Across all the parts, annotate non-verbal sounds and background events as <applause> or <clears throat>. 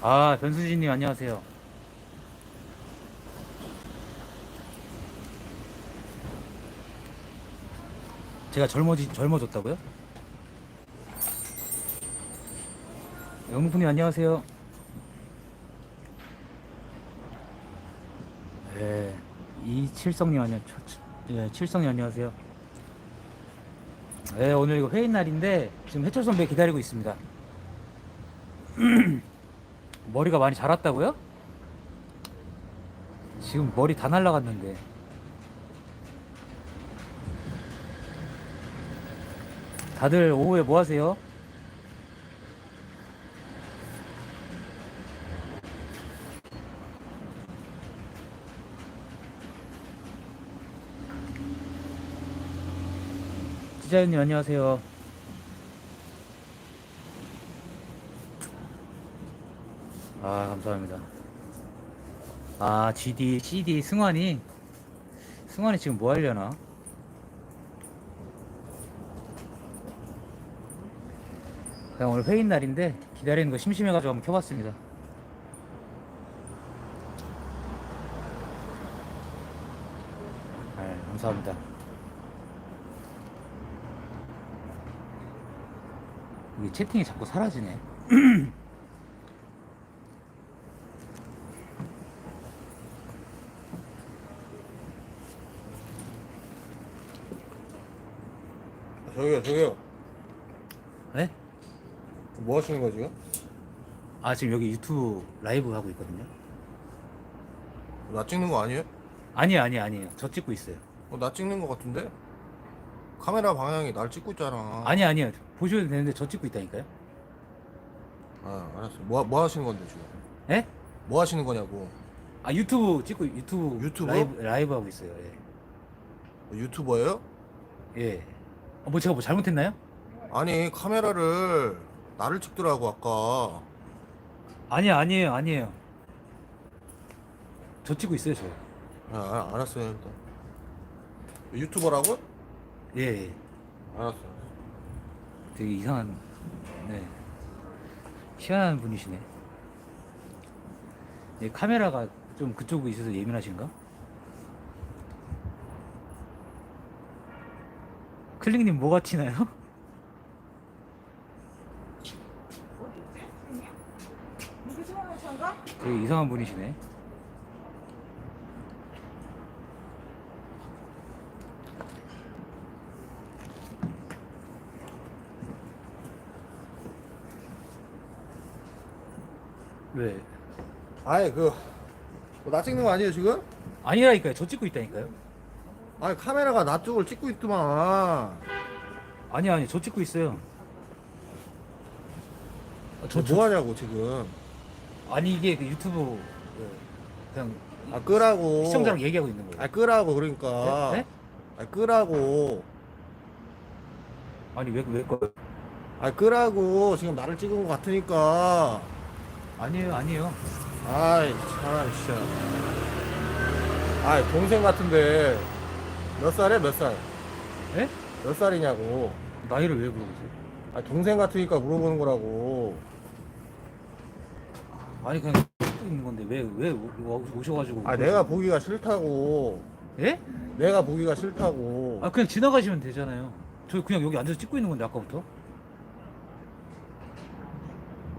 아, 변수진님 안녕하세요. 제가 젊어지 젊어졌다고요? 영웅분님 안녕하세요. 칠성님 안녕, 예, 칠성님 안녕하세요. 네, 오늘 이거 회의 날인데 지금 해철 선배 기다리고 있습니다. <clears throat> 머리가 많이 자랐다고요? 지금 머리 다 날라갔는데. 다들 오후에 뭐 하세요? 기자님 안녕하세요. 아 감사합니다. 아 GD CD 승환이 승환이 지금 뭐 하려나? 그냥 오늘 회의 날인데 기다리는 거 심심해가지고 한번 켜봤습니다. 아 감사합니다. 이게 채팅이 자꾸 사라지네. <clears throat> 저기요, 저기요. 네? 뭐 하시는 거지? 아 지금 여기 유튜브 라이브 하고 있거든요. 나 찍는 거 아니에요? 아니에요, 아니에요, 아니에요. 저 찍고 있어요. 어, 나 찍는 거 같은데? 카메라 방향이 날 찍고 있잖아. 아니 아니에요. 보셔도 되는데 저 찍고 있다니까요. 아, 알았어. 뭐, 뭐 하시는 건데, 지금? 예? 뭐 하시는 거냐고. 아 유튜브 찍고 유튜브 유튜브? 라이브, 라이브 하고 있어요. 뭐 유튜버예요? 예. 예. 어, 뭐 제가 뭐 잘못했나요? 아니, 카메라를 나를 찍더라고, 아까. 아니요, 아니에요, 아니에요. 저 찍고 있어요, 저. 아, 아, 알았어요, 일단. 유튜버라고? 예, 예. 알았어. 되게 이상한, 네. 희한한 분이시네. 예, 카메라가 좀 그쪽에 있어서 예민하신가? 클릭님 뭐가 튀나요? <laughs> 되게 이상한 분이시네. 왜? 아니, 그, 뭐나 찍는 거 아니에요, 지금? 아니라니까요. 저 찍고 있다니까요. 아니, 카메라가 나 쪽을 찍고 있더만. 아니 아니 저 찍고 있어요. 아, 저 저, 뭐 하냐고, 지금. 아니 이게 그 유튜브 그 그냥 아, 끄라고. 시청자랑 얘기하고 있는 거예요. 아, 끄라고, 그러니까. 네? 네? 아, 끄라고. 아니 왜왜 거? 아, 끄라고. 지금 나를 찍은 것 같으니까. 아니에요 아니에요. 아이, 참, 진짜. 아이, 동생 같은데. 몇 살에 몇 살? 예? 몇 살이냐고. 나이를 왜 물어보세요? 아, 동생 같으니까 물어보는 거라고. 아니 그냥 찍고 <laughs> 있는 건데 왜 왜 오셔가지고? 아, 내가 보기가 싫다고. 예? 내가 보기가 싫다고. 아 그냥 지나가시면 되잖아요. 저 그냥 여기 앉아서 찍고 있는 건데 아까부터.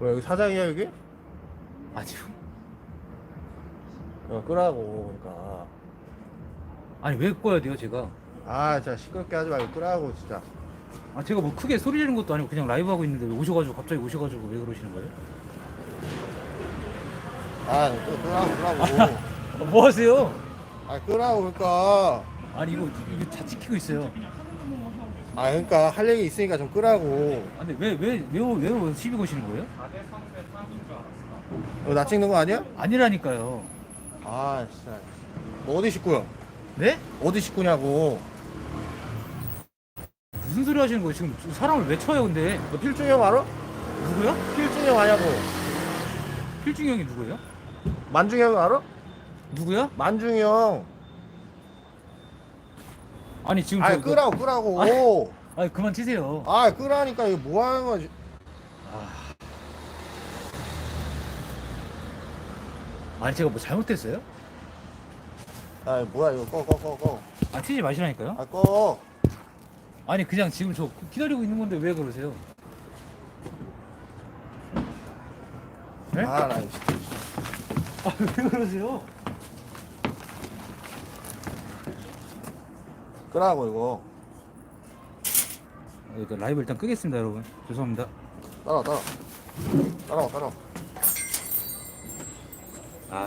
왜, 여기 사장이야, 여기? 아 지금 어, 끄라고. 그러니까. 아니 왜 꺼야 돼요 제가? 아, 진짜 시끄럽게 하지 말고 끄라고, 진짜. 아 제가 뭐 크게 소리 지르는 것도 아니고 그냥 라이브 하고 있는데 왜 오셔가지고 갑자기 오셔가지고 왜 그러시는 거예요? 아, 끄- 끄라고, 끄라고. 아, 뭐 하세요? 아, 끄라고, 그러니까. 아니 이거 이거 다 찍히고 있어요. 아, 그러니까 할 얘기 있으니까 좀 끄라고. 아, 근데 왜 왜 왜왜 왜, 시비 거시는 거예요? 어, 나 찍는 거 아니야? 아니라니까요. 아, 진짜. 너 어디 식구야? 네? 어디 식구냐고. 무슨 소리 하시는 거예요? 지금 사람을 왜 쳐요, 근데? 너 필중이 형 알아? 누구야? 필중이 형 아냐고. 필중이 형이 누구예요? 만중이 형 알아? 누구야? 만중이 형. 아니 지금 아, 저- 끄라고, 끄라고. 아니 그만 치세요. 아, 끄라니까 이거 뭐 하는 거지? 아니 제가 뭐 잘못했어요? 아 뭐야 이거 꺼 꺼 꺼꺼 아 튀지 마시라니까요? 아 꺼. 아니 그냥 지금 저 기다리고 있는 건데 왜 그러세요? 네? 아, 나 진짜. 아왜 그러세요? 끄라고 이거. 어, 일단 라이브 일단 끄겠습니다 여러분 죄송합니다 따라 따라. 따라와 따라와. Ah.